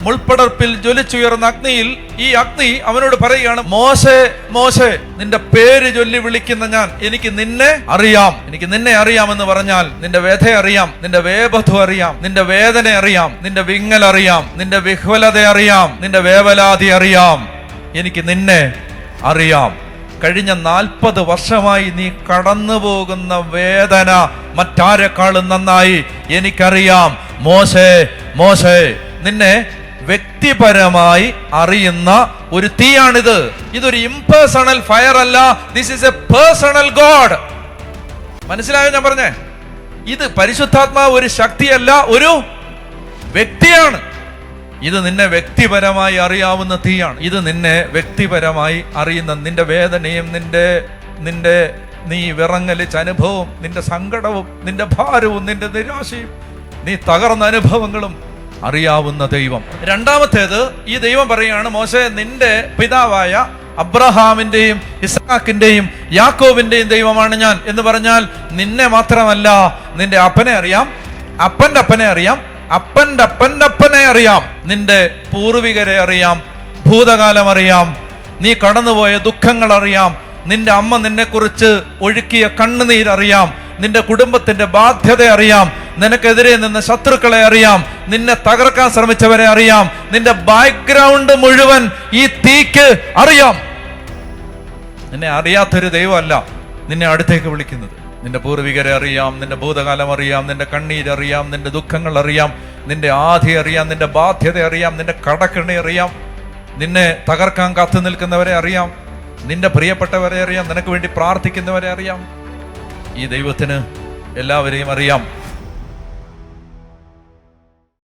മുൾപ്പടർപ്പിൽ ജ്വലിച്ചുയർന്ന അഗ്നിയിൽ ഈ അഗ്നി അവനോട് പറയുകയാണ് മോശെ മോശെ നിന്റെ പേര് ചൊല്ലി വിളിക്കുന്ന ഞാൻ എനിക്ക് നിന്നെ അറിയാം. എനിക്ക് നിന്നെ അറിയാമെന്ന് പറഞ്ഞാൽ നിന്റെ വ്യഥ അറിയാം നിന്റെ വേബധു അറിയാം നിന്റെ വേദന അറിയാം നിന്റെ വിങ്ങൽ അറിയാം നിന്റെ വിഹ്വലത അറിയാം നിന്റെ വേവലാതി അറിയാം. എനിക്ക് നിന്നെ അറിയാം. കഴിഞ്ഞ നാൽപ്പത് വർഷമായി നീ കടന്നു പോകുന്ന വേദന മറ്റാരെക്കാളും നന്നായി എനിക്കറിയാം. മോശേ മോശേ നിന്നെ വ്യക്തിപരമായി അറിയുന്ന ഒരു തീയാണിത്. ഇതൊരു ഇംപേഴ്സണൽ ഫയർ അല്ല. This is a personal god മനസ്സിലായോ ഞാൻ പറഞ്ഞേ? ഇത് പരിശുദ്ധാത്മാവ് ഒരു ശക്തിയല്ല ഒരു വ്യക്തിയാണ്. ഇത് നിന്നെ വ്യക്തിപരമായി അറിയാവുന്ന തീയാണ്. ഇത് നിന്നെ വ്യക്തിപരമായി അറിയുന്ന നിന്റെ വേദനയും നിന്റെ നിന്റെ നീ വിറങ്ങലിച്ച അനുഭവവും നിന്റെ സങ്കടവും നിന്റെ ഭാരവും നിന്റെ നിരാശയും നീ തകർന്ന അനുഭവങ്ങളും അറിയാവുന്ന ദൈവം. രണ്ടാമത്തേത് ഈ ദൈവം പറയുകയാണ് മോശെ നിന്റെ പിതാവായ അബ്രഹാമിന്റെയും ഇസാക്കിന്റെയും യാക്കോബിന്റെയും ദൈവമാണ് ഞാൻ എന്ന് പറഞ്ഞാൽ നിന്നെ മാത്രമല്ല നിന്റെ അപ്പനെ അറിയാം അപ്പന്റെ അപ്പനെ അറിയാം അപ്പന്റെ അപ്പന്റെ അപ്പനെ അറിയാം നിന്റെ പൂർവികരെ അറിയാം ഭൂതകാലം അറിയാം നീ കടന്നുപോയ ദുഃഖങ്ങൾ അറിയാം നിന്റെ അമ്മ നിന്നെക്കുറിച്ച് ഒഴുക്കിയ കണ്ണുനീരറിയാം നിന്റെ കുടുംബത്തിന്റെ ബാധ്യത അറിയാം നിനക്കെതിരെ നിന്ന് ശത്രുക്കളെ അറിയാം. നിന്നെ തകർക്കാൻ ശ്രമിച്ചവരെ അറിയാം. നിന്റെ ബാക്ക്ഗ്രൗണ്ട് മുഴുവൻ ഈ തീക്ക് അറിയാം. നിന്നെ അറിയാത്തൊരു ദൈവമല്ല നിന്നെ അടുത്തേക്ക് വിളിക്കുന്നത്. നിന്റെ പൂർവികരെ അറിയാം നിന്റെ ഭൂതകാലം അറിയാം നിന്റെ കണ്ണീരറിയാം നിന്റെ ദുഃഖങ്ങൾ അറിയാം നിന്റെ ആധി അറിയാം നിന്റെ ബാധ്യത അറിയാം നിന്റെ കടക്കെണി അറിയാം. നിന്നെ തകർക്കാൻ കാത്തു നിൽക്കുന്നവരെ അറിയാം. നിന്റെ പ്രിയപ്പെട്ടവരെ അറിയാം. നിനക്ക് വേണ്ടി പ്രാർത്ഥിക്കുന്നവരെ അറിയാം. ഈ ദൈവത്തിന് എല്ലാവരെയും അറിയാം.